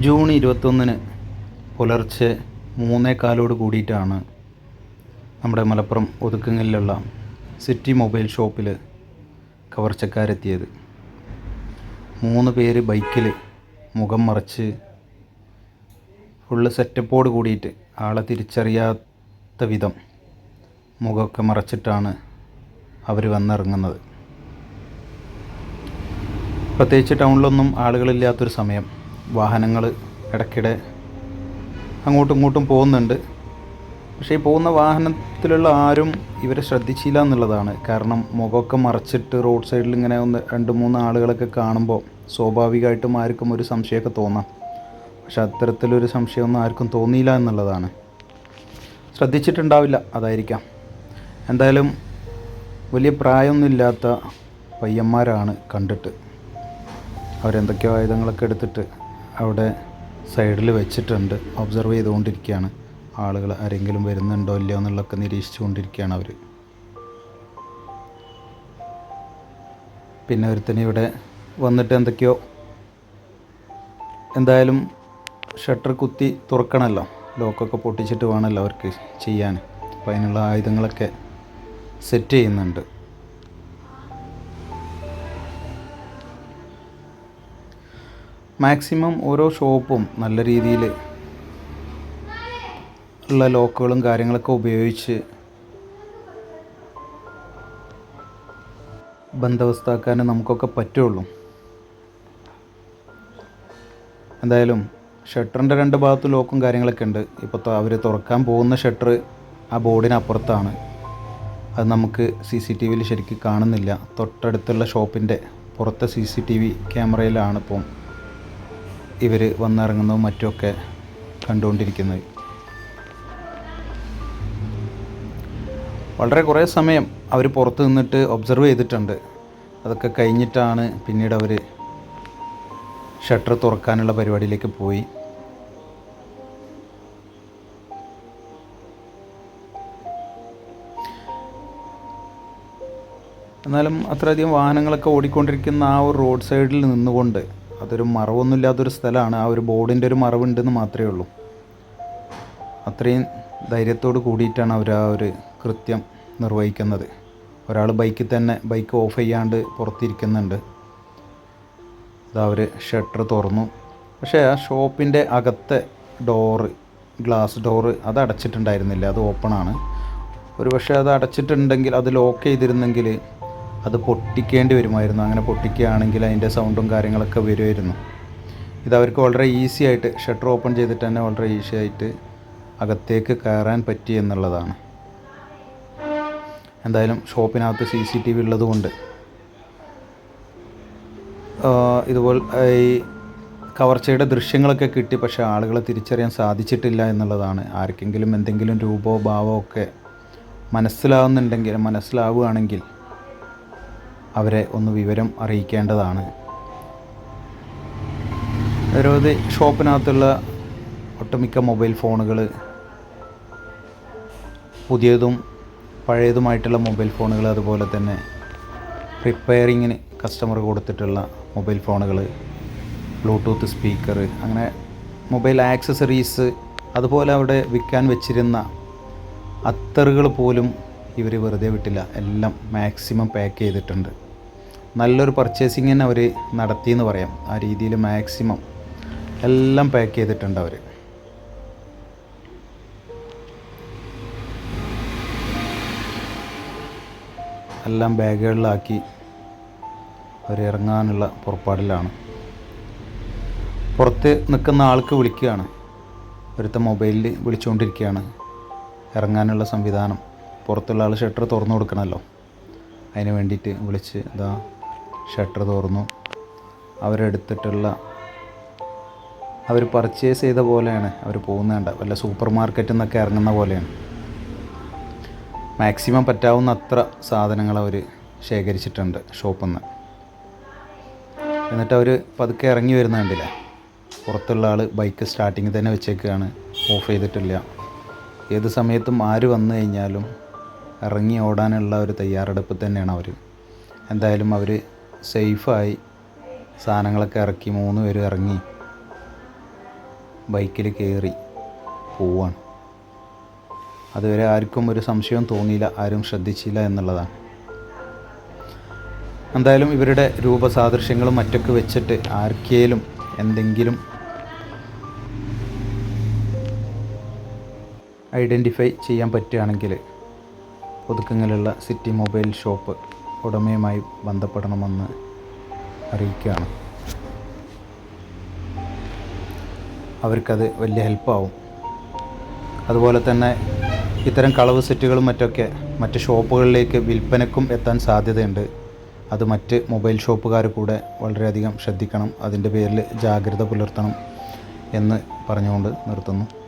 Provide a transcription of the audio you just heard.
June ഇരുപത്തൊന്നിന് പുലർച്ചെ മൂന്നേ കാലോട് കൂടിയിട്ടാണ് നമ്മുടെ മലപ്പുറം ഒതുക്കുങ്ങലിലുള്ള സിറ്റി മൊബൈൽ ഷോപ്പിൽ കവർച്ചക്കാരെത്തിയത്. മൂന്ന് പേര് ബൈക്കിൽ മുഖം മറച്ച് ഫുള്ള് സെറ്റപ്പോട് കൂടിയിട്ട് ആളെ തിരിച്ചറിയാത്ത വിധം മുഖമൊക്കെ മറച്ചിട്ടാണ് അവർ വന്നിറങ്ങുന്നത്. പ്രത്യേകിച്ച് ടൗണിലൊന്നും ആളുകളില്ലാത്തൊരു സമയം. വാഹനങ്ങൾ ഇടയ്ക്കിടെ അങ്ങോട്ടും ഇങ്ങോട്ടും പോകുന്നുണ്ട്. പക്ഷേ ഈ പോകുന്ന വാഹനത്തിലുള്ള ആരും ഇവരെ ശ്രദ്ധിച്ചില്ല എന്നുള്ളതാണ്. കാരണം മുഖമൊക്കെ മറച്ചിട്ട് റോഡ് സൈഡിൽ ഇങ്ങനെ ഒന്ന് രണ്ട് മൂന്ന് ആളുകളൊക്കെ കാണുമ്പോൾ സ്വാഭാവികമായിട്ടും ആർക്കും ഒരു സംശയമൊക്കെ തോന്നാം. പക്ഷെ അത്തരത്തിലൊരു സംശയമൊന്നും ആർക്കും തോന്നിയില്ല എന്നുള്ളതാണ്. ശ്രദ്ധിച്ചിട്ടുണ്ടാവില്ല അതായിരിക്കാം. എന്തായാലും വലിയ പ്രായമൊന്നുമില്ലാത്ത പയ്യന്മാരാണ് കണ്ടിട്ട്. അവരെന്തൊക്കെയോ ആയുധങ്ങളൊക്കെ എടുത്തിട്ട് അവിടെ സൈഡിൽ വെച്ചിട്ടുണ്ട്. ഒബ്സർവ് ചെയ്തുകൊണ്ടിരിക്കുകയാണ്. ആളുകൾ ആരെങ്കിലും വരുന്നുണ്ടോ ഇല്ലയോ എന്നുള്ളതൊക്കെ നിരീക്ഷിച്ചുകൊണ്ടിരിക്കുകയാണ് അവർ പിന്നെ ഒരുത്തന് ഇവിടെ വന്നിട്ട് എന്തൊക്കെയോ എന്തായാലും ഷട്ടർ കുത്തി തുറക്കണമല്ലോ. ലോക്കൊക്കെ പൊട്ടിച്ചിട്ട് വേണമല്ലോ അവർക്ക് ചെയ്യാൻ. അപ്പോൾ അതിനുള്ള ആയുധങ്ങളൊക്കെ സെറ്റ് ചെയ്യുന്നുണ്ട്. മാക്സിമം ഓരോ ഷോപ്പും നല്ല രീതിയിൽ ഉള്ള ലോക്കുകളും കാര്യങ്ങളൊക്കെ ഉപയോഗിച്ച് ബന്ധവസ്ഥാക്കാൻ നമുക്കൊക്കെ പറ്റുള്ളൂ. എന്തായാലും ഷട്ടറിന്റെ രണ്ട് ഭാഗത്തും ലോക്കും കാര്യങ്ങളൊക്കെ ഉണ്ട്. ഇപ്പോൾ അവർ തുറക്കാൻ പോകുന്ന ഷട്ടർ ആ ബോർഡിനപ്പുറത്താണ്. അത് നമുക്ക് സി സി ടി വിയിൽ ശരിക്കും കാണുന്നില്ല. തൊട്ടടുത്തുള്ള ഷോപ്പിന്റെ പുറത്തെ സി സി ടി വി ക്യാമറയിലാണ് ഇപ്പം ഇവർ വന്നിറങ്ങുന്നതും മറ്റുമൊക്കെ കണ്ടുകൊണ്ടിരിക്കുന്നത്. വളരെ കുറേ സമയം അവർ പുറത്ത് നിന്നിട്ട് ഒബ്സർവ് ചെയ്തിട്ടുണ്ട്. അതൊക്കെ കഴിഞ്ഞിട്ടാണ് പിന്നീട് അവർ ഷട്ടർ തുറക്കാനുള്ള പരിപാടിയിലേക്ക് പോയി. എന്നാലും അത്രയധികം വാഹനങ്ങളൊക്കെ ഓടിക്കൊണ്ടിരിക്കുന്ന ആ ഒരു റോഡ് സൈഡിൽ നിന്നുകൊണ്ട് അതൊരു മറവൊന്നുമില്ലാത്തൊരു സ്ഥലമാണ്. ആ ഒരു ബോർഡിന്റെ ഒരു മറവുണ്ടെന്ന് മാത്രമേ ഉള്ളൂ. അത്രയും ധൈര്യത്തോട് കൂടിയിട്ടാണ് അവർ ആ ഒരു കൃത്യം നിർവഹിക്കുന്നത്. ഒരാൾ ബൈക്കിൽ തന്നെ ബൈക്ക് ഓഫ് ചെയ്യാണ്ട് പുറത്തിരിക്കുന്നുണ്ട്. ഇതാ അവർ ഷട്ടർ തുറന്നു. പക്ഷേ ആ ഷോപ്പിന്റെ അകത്തെ ഡോറ് ഗ്ലാസ് ഡോറ് അത് അടച്ചിട്ടുണ്ടായിരുന്നില്ല. അത് ഓപ്പണാണ് ഒരു പക്ഷേ അത് അടച്ചിട്ടുണ്ടെങ്കിൽ അത് ലോക്ക് ചെയ്തിരുന്നെങ്കിൽ അത് പൊട്ടിക്കേണ്ടി വരുമായിരുന്നു. അങ്ങനെ പൊട്ടിക്കുകയാണെങ്കിൽ അതിന്റെ സൗണ്ടും കാര്യങ്ങളൊക്കെ വരുമായിരുന്നു. ഇത് അവർക്ക് വളരെ ഈസി ആയിട്ട് ഷട്ടർ ഓപ്പൺ ചെയ്തിട്ട് തന്നെ വളരെ ഈസി ആയിട്ട് അകത്തേക്ക് കയറാൻ പറ്റി എന്നുള്ളതാണ്. എന്തായാലും ഷോപ്പിനകത്ത് സി സി ടി വി ഉള്ളതുകൊണ്ട് ഇതുപോലെ ഈ കവർച്ചയുടെ ദൃശ്യങ്ങളൊക്കെ കിട്ടി. പക്ഷേ ആളുകളെ തിരിച്ചറിയാൻ സാധിച്ചിട്ടില്ല എന്നുള്ളതാണ്. ആർക്കെങ്കിലും എന്തെങ്കിലും രൂപമോ ഭാവമോ ഒക്കെ മനസ്സിലാവുന്നുണ്ടെങ്കിൽ മനസ്സിലാവുകയാണെങ്കിൽ അവരെ ഒന്ന് വിവരം അറിയിക്കേണ്ടതാണ്. നിരവധി ഷോപ്പിനകത്തുള്ള ഒട്ടുമിക്ക മൊബൈൽ ഫോണുകൾ പുതിയതും പഴയതുമായിട്ടുള്ള മൊബൈൽ ഫോണുകൾ അതുപോലെ തന്നെ റിപ്പയറിങ്ങിന് കസ്റ്റമർ കൊടുത്തിട്ടുള്ള മൊബൈൽ ഫോണുകൾ ബ്ലൂടൂത്ത് സ്പീക്കർ അങ്ങനെ മൊബൈൽ ആക്സസറീസ് അതുപോലെ അവിടെ വിൽക്കാൻ വെച്ചിരുന്ന അത്തറുകൾ പോലും ഇവർ വെറുതെ വിട്ടില്ല. എല്ലാം മാക്സിമം പാക്ക് ചെയ്തിട്ടുണ്ട്. നല്ലൊരു പർച്ചേസിങ് തന്നെ അവർ നടത്തിയെന്ന് പറയാം. ആ രീതിയിൽ മാക്സിമം എല്ലാം പാക്ക് ചെയ്തിട്ടുണ്ട് അവർ എല്ലാം ബാഗുകളിലാക്കി അവർ ഇറങ്ങാനുള്ള പുറപ്പാടിലാണ്. പുറത്ത് നിൽക്കുന്ന ആൾക്ക് വിളിക്കുകയാണ്. ഒരുത്ത മൊബൈലിൽ വിളിച്ചുകൊണ്ടിരിക്കുകയാണ് ഇറങ്ങാനുള്ള സംവിധാനം. പുറത്തുള്ള ആൾ ഷട്ടർ തുറന്നു കൊടുക്കണമല്ലോ അതിന് വേണ്ടിയിട്ട് വിളിച്ച് ഇതാ ഷട്ടർ തുറന്നു. അവരെടുത്തിട്ടുള്ള അവർ പർച്ചേസ് ചെയ്ത പോലെയാണ് അവർ പോകുന്നതേണ്ട വല്ല സൂപ്പർ മാർക്കറ്റിൽ നിന്നൊക്കെ ഇറങ്ങുന്ന പോലെയാണ്. മാക്സിമം പറ്റാവുന്ന അത്ര സാധനങ്ങൾ അവർ ശേഖരിച്ചിട്ടുണ്ട് ഷോപ്പിൽ നിന്ന് എന്നിട്ട് അവർ പതുക്കെ ഇറങ്ങി വരുന്ന കണ്ടില്ല? പുറത്തുള്ള ആൾ ബൈക്ക് സ്റ്റാർട്ടിങ്ങിൽ തന്നെ വെച്ചേക്കുകയാണ് ഓഫ് ചെയ്തിട്ടില്ല. ഏത് സമയത്തും ആര് വന്നു കഴിഞ്ഞാലും ഇറങ്ങി ഓടാനുള്ള ഒരു തയ്യാറെടുപ്പ് തന്നെയാണ് അവർ എന്തായാലും അവർ സേഫായി സാധനങ്ങളൊക്കെ ഇറക്കി മൂന്ന് പേരും ഇറങ്ങി ബൈക്കിൽ കയറി പോവാണ്. അതുവരെ ആർക്കും ഒരു സംശയവും തോന്നിയില്ല ആരും ശ്രദ്ധിച്ചില്ല എന്നുള്ളതാണ്. എന്തായാലും ഇവരുടെ രൂപസാദൃശ്യങ്ങളും മറ്റൊക്കെ വെച്ചിട്ട് ആർക്കേലും എന്തെങ്കിലും ഐഡന്റിഫൈ ചെയ്യാൻ പറ്റുകയാണെങ്കിൽ ഒതുക്കങ്ങളിലുള്ള സിറ്റി മൊബൈൽ ഷോപ്പ് ഉടമയുമായി ബന്ധപ്പെടണമെന്ന് അറിയിക്കുകയാണ്. അവർക്കത് വലിയ ഹെൽപ്പാവും. അതുപോലെ തന്നെ ഇത്തരം കളവ് സെറ്റുകളും മറ്റൊക്കെ മറ്റ് ഷോപ്പുകളിലേക്ക് വിൽപ്പനക്കും എത്താൻ സാധ്യതയുണ്ട്. അത് മറ്റ് മൊബൈൽ ഷോപ്പുകാർ കൂടെ വളരെയധികം ശ്രദ്ധിക്കണം. അതിന്റെ പേരിൽ ജാഗ്രത പുലർത്തണം എന്ന് പറഞ്ഞുകൊണ്ട് നിർത്തുന്നു.